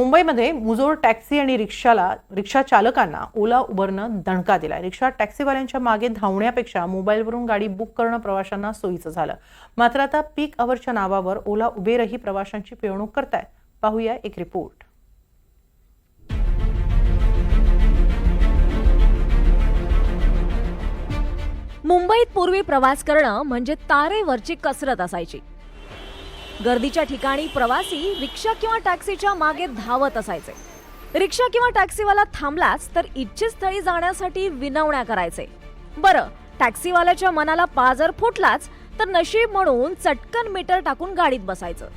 मुंबईमध्ये मुजोर टॅक्सी आणि रिक्षाला रिक्षा चालकांना ओला उबरनं दणका दिलाय. रिक्षा टॅक्सीवाल्यांच्या मागे धावण्यापेक्षा मोबाईलवरून गाडी बुक करणं प्रवाशांना सोयीचं झालं. मात्र आता पीक अवरच्या नावावर ओला उबेरही प्रवाशांची पिळवणूक करतायत. पाहूया एक रिपोर्ट. मुंबईत पूर्वी प्रवास करणं म्हणजे तारेवरची कसरत असायची. गर्दीच्या ठिकाणी प्रवासी रिक्षा किंवा टॅक्सीच्या मागे धावत असायचे. रिक्षा किंवा टॅक्सीवाला थांबलाच तर इच्छित स्थळी जाण्यासाठी विनवण्या करायचे. बरं टॅक्सीवाल्याच्या मनाला पाजर फुटलाच तर नशीब म्हणून चटकन मीटर टाकून गाडीत बसायचं.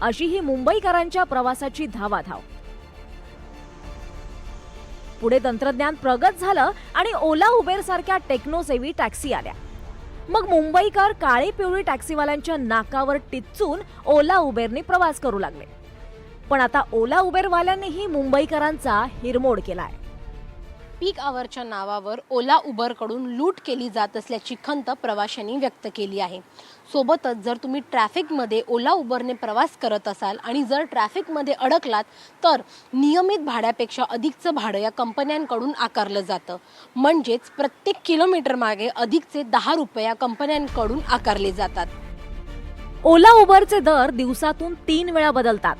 अशी ही मुंबईकरांच्या प्रवासाची धावाधाव. पुढे तंत्रज्ञान प्रगत झालं आणि ओला उबेर सारख्या टेक्नोसेवी टॅक्सी आल्या. मग मुंबईकर काळी पिवळी टॅक्सीवाल्यांच्या नाकावर टिचून ओला उबेरने प्रवास करू लागले. पण आता ओला उबेरवाल्यांनीही मुंबईकरांचा हिरमोड केलाय. पीक आवरच्या नावावर ओला उबरकडून लूट केली जात असल्याची खंत प्रवाशांनी व्यक्त केली आहे. सोबतच जर तुम्ही ट्रॅफिकमध्ये ओला उबरने प्रवास करत असाल आणि जर ट्रॅफिकमध्ये अडकलात तर नियमित भाड्यापेक्षा अधिकचं भाडं या कंपन्यांकडून आकारलं जातं. म्हणजेच प्रत्येक किलोमीटर मागे अधिकचे दहा रुपये या कंपन्यांकडून आकारले जातात. ओला उबरचे दर दिवसातून तीन वेळा बदलतात.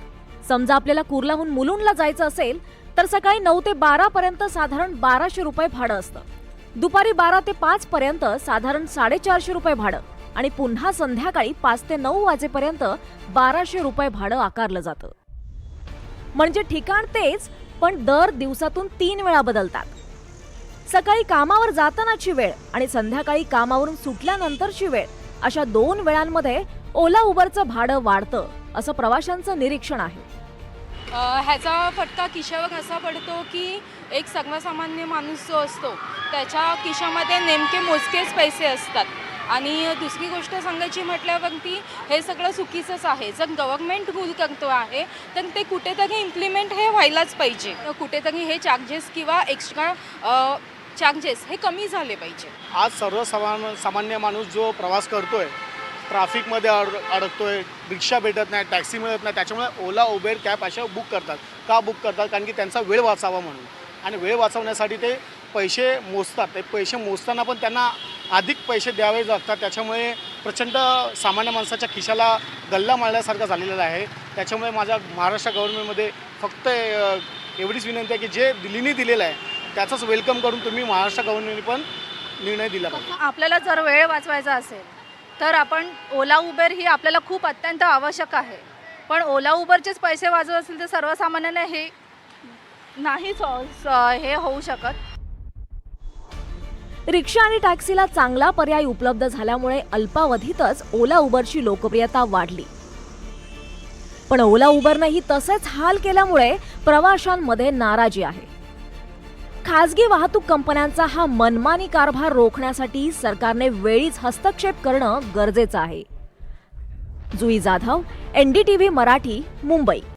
समजा आपल्याला कुर्लाहून मुलुंडला जायचं असेल तर सकाळी नऊ ते बारा पर्यंत साधारण बाराशे रुपये भाडं असतं. दुपारी बारा ते पाच पर्यंत साधारण साडेचारशे रुपये भाडं आणि पुन्हा संध्याकाळी पाच ते नऊ वाजेपर्यंत बाराशे रुपये भाडं आकारलं जातं. म्हणजे ठिकाण तेच पण दर दिवसातून तीन वेळा बदलतात. सकाळी कामावर जातानाची वेळ आणि संध्याकाळी कामावरून सुटल्यानंतरची वेळ अशा दोन वेळांमध्ये ओला उबरचं भाडं वाढतं असं प्रवाशांचं निरीक्षण आहे. ह्याचा फटका खिशावर असा पडतो की एक सर्वसामान्य माणूस जो असतो त्याच्या खिशामध्ये नेमके मोजकेच पैसे असतात. आणि दुसरी गोष्ट सांगायची म्हटल्यावरती हे सगळं चुकीचंच आहे. जर गव्हर्नमेंट रूल करतो आहे तर ते कुठेतरी इम्प्लिमेंट हे व्हायलाच पाहिजे. कुठेतरी हे चार्जेस किंवा एक्स्ट्रा चार्जेस हे कमी झाले पाहिजे. आज सर्वसामान्य सामान्य माणूस जो प्रवास करतोय ट्रॅफिकमध्ये अड अडकतोय रिक्षा भेटत नाही टॅक्सी मिळत नाही त्याच्यामुळे ओला उबेर कॅब अशा बुक करतात. का बुक करतात? कारण की त्यांचा वेळ वाचावा म्हणून. आणि वेळ वाचवण्यासाठी ते पैसे मोजतात. ते पैसे मोजताना पण त्यांना अधिक पैसे द्यावे लागतात. त्याच्यामुळे प्रचंड सामान्य माणसाच्या खिशाला गल्ला मारल्यासारखं झालेलं आहे. त्याच्यामुळे माझ्या महाराष्ट्र गव्हर्नमेंटमध्ये फक्त एवढीच विनंती आहे की जे दिल्लीने दिलेलं आहे त्याचंच वेलकम करून तुम्ही महाराष्ट्र गव्हर्नमेंटने पण निर्णय दिला पाहिजे. आपल्याला जर वेळ वाचवायचा असेल तर आपण ओला उबेर ही आपल्याला खूप अत्यंत आवश्यक आहे. पण ओला उबरचेच पैसे वाजवत असेल तर सर्वसामान्यांना हे नाहीच हो, हे होऊ शकत. रिक्षा आणि टॅक्सीला चांगला पर्याय उपलब्ध झाल्यामुळे अल्पावधीतच ओला उबरची लोकप्रियता वाढली. पण ओला उबरनंही तसेच हाल केल्यामुळे प्रवाशांमध्ये नाराजी आहे. खासगी वाहतूक कंपन्यांचा हा मनमानी कारभार रोखण्यासाठी सरकारने वेळीच हस्तक्षेप करणं गरजेचं आहे. जुई जाधव एनडीटीव्ही मराठी मुंबई.